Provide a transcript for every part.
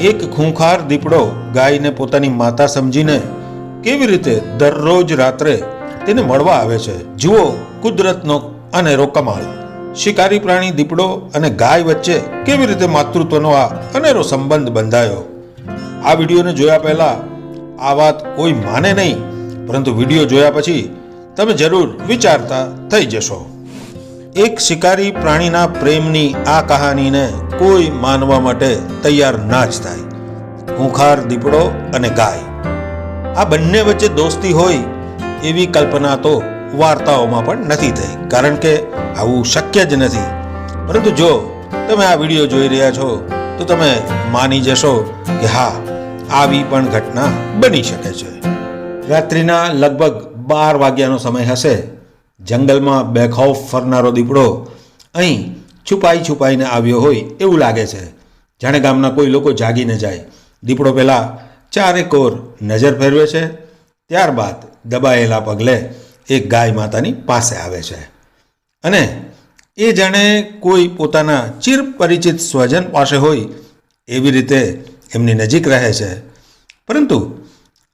એક ખૂંખાર દીપડો ગાયને પોતાની માતા સમજીને કેવી રીતે દરરોજ રાત્રે તેને મળવા આવે છે? જુઓ, કુદરતનો અનેરો કમાલ શિકારી પ્રાણી, દીપડો અને ગાય વચ્ચે કેવી રીતે માતૃત્વનો આ અનેરો સંબંધ બંધાયો? આ વિડીયોને જોયા પહેલા આ વાત કોઈ માને નહીં, પરંતુ વીડિયો જોયા પછી તમે જરૂર વિચારતા થઈ જશો. એક શિકારી પ્રાણીના પ્રેમની આ કહાનીને કોઈ માનવા માટે તૈયાર ના જ થાય. હુંખાર દીપડો અને ગાય. આ બંને વચ્ચે દોસ્તી હોય એવી કલ્પના તો વાર્તાઓમાં પણ નથી થઈ. કારણ કે આવું શક્ય જ નથી. પરંતુ જો તમે આ વીડિયો જોઈ રહ્યા છો, તો તમે માની જશો કે હા, આવી પણ ઘટના બની શકે છે. રાત્રિના લગભગ બાર વાગ્યાનો સમય હશે જંગલમાં બેખૌફ ફરનારો દીપડો અહીં છુપાઈ છુપાઈને આવ્યો હોય એવું લાગે છે. જાણે ગામના કોઈ લોકો જાગીને જાય. દીપડો પહેલાં ચારે કોર નજર ફેરવે છે, ત્યારબાદ દબાયેલા પગલે એક ગાય માતાની પાસે આવે છે. અને એ જાણે કોઈ પોતાના ચિર પરિચિત સ્વજન પાસે હોય એવી રીતે એમની નજીક રહે છે. પરંતુ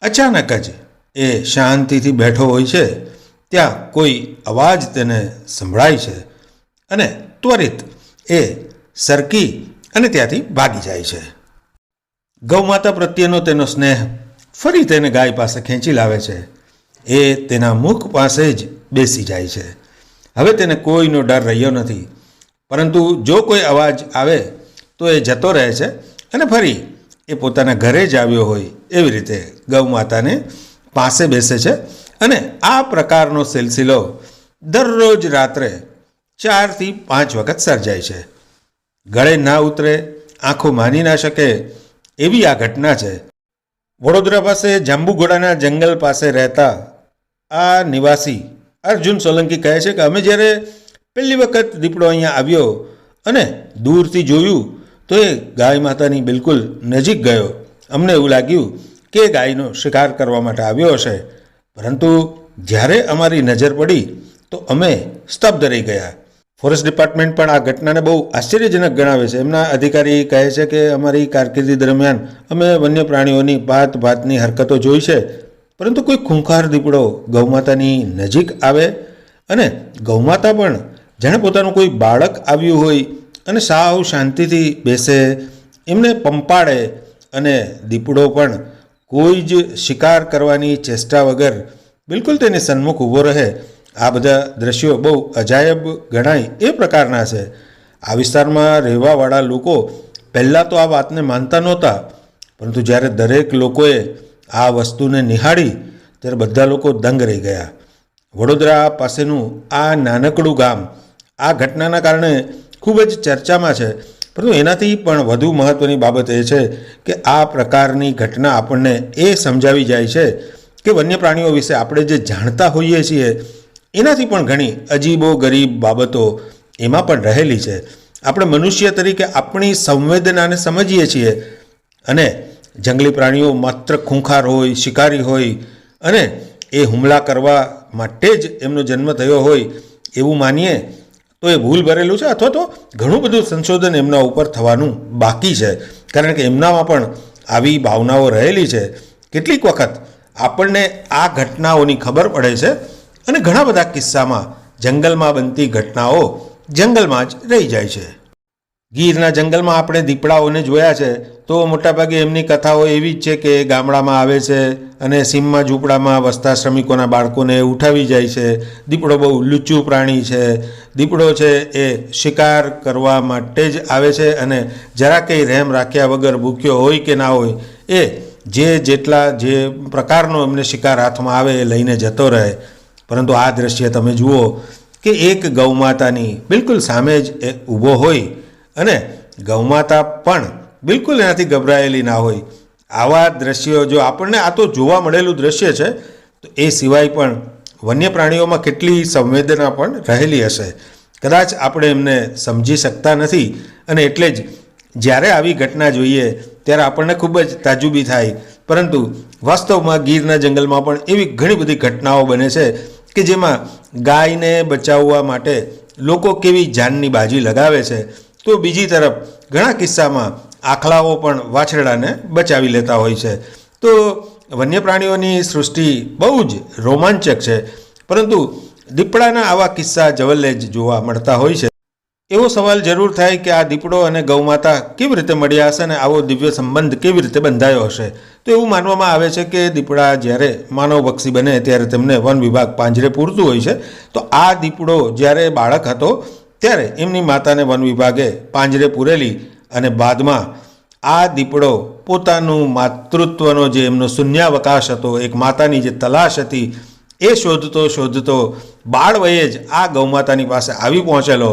અચાનક જ એ શાંતિથી બેઠો હોય છે ત્યાં કોઈ અવાજ તેને સંભળાય છે અને ત્વરિત એ સરકી અને ત્યાંથી ભાગી જાય છે. ગૌમાતા પ્રત્યેનો તેનો સ્નેહ ફરી તેને ગાય પાસે ખેંચી લાવે છે. એ તેના મુખ પાસે જ બેસી જાય છે. હવે તેને કોઈનો ડર રહ્યો નથી. પરંતુ જો કોઈ અવાજ આવે તો એ જતો રહે છે અને ફરી એ પોતાના ઘરે જ આવ્યો હોય એવી રીતે ગૌ માતાને પાસે બેસે છે અને આ પ્રકારનો સિલસિલો દરરોજ રાત્રે ચારથી પાંચ વખત સર્જાય છે. ગળે ના ઉતરે, આંખો માની ના શકે એવી આ ઘટના છે. વડોદરા પાસે જાંબુઘોડાના જંગલ પાસે રહેતા આ નિવાસી અર્જુન સોલંકી કહે છે કે અમે જ્યારે પહેલી વખત દીપડો અહીંયા આવ્યો અને દૂરથી જોયું, તો એ ગાય માતાની બિલકુલ નજીક ગયો. અમને એવું લાગ્યું કે ગાયનો શિકાર કરવા માટે આવ્યો હશે. પરંતુ જ્યારે અમારી નજર પડી, તો અમે સ્તબ્ધ રહી ગયા. ફોરેસ્ટ ડિપાર્ટમેન્ટ પણ આ ઘટનાને બહુ આશ્ચર્યજનક ગણાવે છે. એમના અધિકારી કહે છે કે અમારી કારકિર્દી દરમિયાન અમે વન્ય પ્રાણીઓની ભાત ભાતની હરકતો જોઈ છે, પરંતુ કોઈ ખૂંખાર દીપડો ગૌમાતાની નજીક આવે અને ગૌમાતા પણ જાણે પોતાનું કોઈ બાળક આવ્યું હોય અને સાવ શાંતિથી બેસે, એમને પંપાડે અને દીપડો પણ કોઈ જ શિકાર કરવાની ચેષ્ટા વગર બિલકુલ તેની સન્મુખ ઊભો રહે. આ બધા દ્રશ્યો બહુ અજાયબ ગણાય એ પ્રકારના છે. આ વિસ્તારમાં રહેવાવાળા લોકો પહેલાં તો આ વાતને માનતા નહોતા, પરંતુ જ્યારે દરેક લોકોએ આ વસ્તુને નિહાળી, ત્યારે બધા લોકો દંગ રહી ગયા. વડોદરા પાસેનું આ નાનકડું ગામ આ ઘટનાના કારણે ખૂબ જ ચર્ચામાં છે. પરંતુ એનાથી પણ વધુ મહત્ત્વની બાબત એ છે કે આ પ્રકારની ઘટના આપણને એ સમજાવી જાય છે કે વન્ય પ્રાણીઓ વિશે આપણે જે જાણતા હોઈએ છીએ, એનાથી પણ ઘણી અજીબો ગરીબ બાબતો એમાં પણ રહેલી છે. આપણે મનુષ્ય તરીકે આપણી સંવેદનાને સમજીએ છીએ અને જંગલી પ્રાણીઓ માત્ર ખૂંખાર હોય, શિકારી હોય અને એ હુમલા કરવા માટે જ એમનો જન્મ થયો હોય એવું માનીએ તો એ ભૂલ ભરેલું છે અથવા તો ઘણું બધું સંશોધન એમના ઉપર થવાનું બાકી છે. કારણ કે એમનામાં પણ આવી ભાવનાઓ રહેલી છે. કેટલીક વખત આપણને આ ઘટનાઓની ખબર પડે છે અને ઘણા બધા કિસ્સામાં જંગલમાં બનતી ઘટનાઓ જંગલમાં જ રહી જાય છે. ગીરના જંગલમાં આપણે દીપડાઓને જોયા છે, તો મોટાભાગે એમની કથાઓ એવી જ છે કે ગામડામાં આવે છે અને સીમમાં ઝૂંપડામાં વસતા શ્રમિકોના બાળકોને ઉઠાવી જાય છે. દીપડો બહુ લુચ્ચું પ્રાણી છે. દીપડો છે એ શિકાર કરવા માટે જ આવે છે અને જરા કંઈ રહેમ રાખ્યા વગર ભૂખ્યો હોય કે ના હોય, એ જે જેટલા જે પ્રકારનો એમને શિકાર હાથમાં આવે એ લઈને જતો રહે. પરંતુ આ દ્રશ્ય તમે જુઓ કે એક ગૌમાતાની બિલકુલ સામે જ એ ઊભો હોય. અને ગૌમાતા પણ બિલકુલ એનાથી ગભરાયેલી ના હોય. આવા દ્રશ્યો જો આપણને આ તો જોવા મળેલું દ્રશ્ય છે, તો એ સિવાય પણ વન્ય પ્રાણીઓમાં કેટલી સંવેદના પણ રહેલી હશે. કદાચ આપણે એમને સમજી શકતા નથી અને એટલે જ જ્યારે આવી ઘટના જોઈએ ત્યારે આપણને ખૂબ જ તાજુબી થાય. પરંતુ વાસ્તવમાં ગીરના જંગલમાં પણ એવી ઘણી બધી ઘટનાઓ બને છે કે જેમાં ગાયને બચાવવા માટે લોકો કેવી જાનની બાજી લગાવે છે. તો બીજી તરફ ઘણા કિસ્સામાં આખલાઓ પણ વાછરડાને બચાવી લેતા હોય છે. તો વન્ય પ્રાણીઓની સૃષ્ટિ બહુ જ રોમાંચક છે, પરંતુ દીપડાના આવા કિસ્સા જવલ્લે જ જોવા મળતા હોય છે. એવો સવાલ જરૂર થાય કે આ દીપડો અને ગૌમાતા કેવી રીતે મળ્યા હશે અને આવો દિવ્ય સંબંધ કેવી રીતે બંધાયો હશે? તો એવું માનવામાં આવે છે કે દીપડા જ્યારે માનવભક્ષી બને ત્યારે તેમને વન વિભાગ પાંજરે પૂરતું હોય છે. તો આ દીપડો જ્યારે બાળક હતો ત્યારે એમની માતાને વન વિભાગે પાંજરે પૂરેલી અને બાદમાં આ દીપડો પોતાનું માતૃત્વનો જે એમનો શૂન્યાવકાશ હતો, એક માતાની જે તલાશ હતી, એ શોધતો શોધતો બાળ વયે જ આ ગૌમાતાની પાસે આવી પહોંચેલો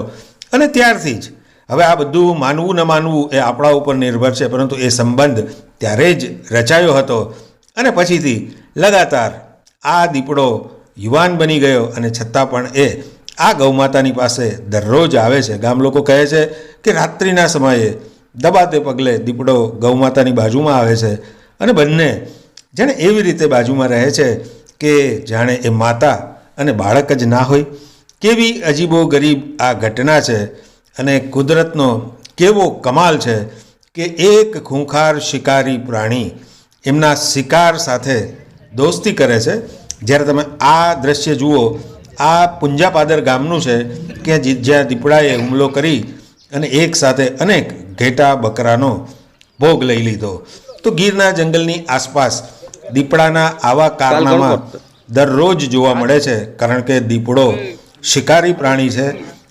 અને ત્યારથી જ હવે આ બધું માનવું ન માનવું એ આપણા ઉપર નિર્ભર છે, પરંતુ એ સંબંધ ત્યારે જ રચાયો હતો અને પછીથી લગાતાર આ દીપડો યુવાન બની ગયો અને છતાં પણ એ આ ગૌમાતાની પાસે દરરોજ આવે છે. ગામ લોકો કહે છે કે રાત્રિના સમયે દબાતે પગલે દીપડો ગૌમાતાની બાજુમાં આવે છે. અને બંને જાણે એવી રીતે બાજુમાં રહે છે કે જાણે એ માતા અને બાળક જ ના હોય. કેવી અજીબો ગરીબ આ ઘટના છે અને કુદરતનો કેવો કમાલ છે કે એક ખૂંખાર શિકારી પ્રાણી એમના શિકાર સાથે દોસ્તી કરે છે. જ્યારે તમે આ દ્રશ્ય જુઓ આ પુંજાપાદર ગામનું છે કે જ્યાં દીપડાએ હુમલો કરી અને એક સાથે અનેક ઘેટા બકરાનો ભોગ લઈ લીધો. તો ગીરના જંગલની આસપાસ દીપડાના આવા કારનામા દરરોજ જોવા મળે છે કારણ કે દીપડો શિકારી પ્રાણી છે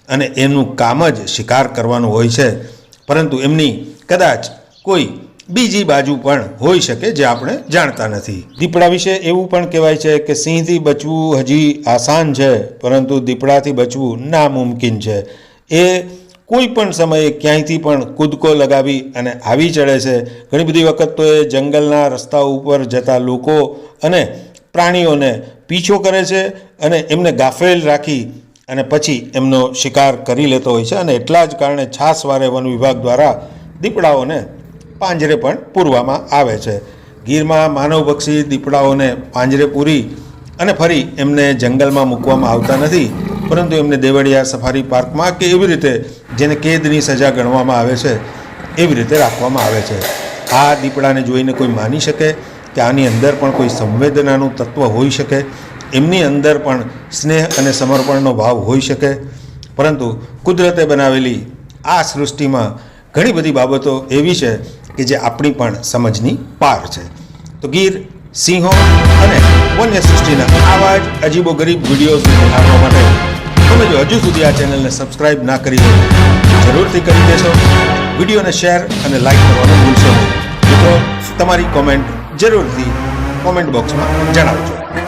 અને એનું કામ જ શિકાર કરવાનું હોય છે. પરંતુ એમની કદાચ કોઈ બીજી બાજુ પણ હોઈ શકે જે આપણે જાણતા નથી. દીપડા વિશે એવું પણ કહેવાય છે કે સિંહથી બચવું હજી આસાન છે, પરંતુ દીપડાથી બચવું નામુમકિન છે. એ કોઈ પણ સમયે ક્યાંયથી પણ કૂદકો લગાવી અને આવી ચડે છે. ઘણી બધી વખત તો એ જંગલના રસ્તા ઉપર જતા લોકો અને પ્રાણીઓને પીછો કરે છે અને એમને ગાફેલ રાખી અને પછી એમનો શિકાર કરી લેતો હોય છે અને એટલા જ કારણે છાસવારે વન વિભાગ દ્વારા દીપડાઓને પાંજરે પણ પૂરવામાં આવે છે. ગીરમાં માનવભક્ષી દીપડાઓને પાંજરે પૂરી અને ફરી એમને જંગલમાં મૂકવામાં આવતા નથી, પરંતુ એમને દેવળિયા સફારી પાર્કમાં કે એવી રીતે જેને કેદની સજા ગણવામાં આવે છે, એવી રીતે રાખવામાં આવે છે. આ દીપડાને જોઈને કોઈ માની શકે કે આની અંદર પણ કોઈ સંવેદનાનું તત્વ હોઈ શકે? એમની અંદર પણ સ્નેહ અને સમર્પણનો ભાવ હોઈ શકે? પરંતુ કુદરતે બનાવેલી આ સૃષ્ટિમાં ઘણી બધી બાબતો એવી છે કે જે આપણી પણ સમજની પાર છે. તો ગીર, સિંહો અને વન્ય સૃષ્ટિના આવા જ અજીબો ગરીબ વિડીયોઝ નિહાળવા માટે તમે જો હજુ સુધી આ ચેનલને સબસ્ક્રાઇબ ના કરી હોય, જરૂરથી કરી દેશો. વિડીયોને શેર અને લાઈક કરવાનું ભૂલશો નહીં. મિત્રો, તમારી કોમેન્ટ જરૂરથી કોમેન્ટ બોક્સમાં જણાવજો.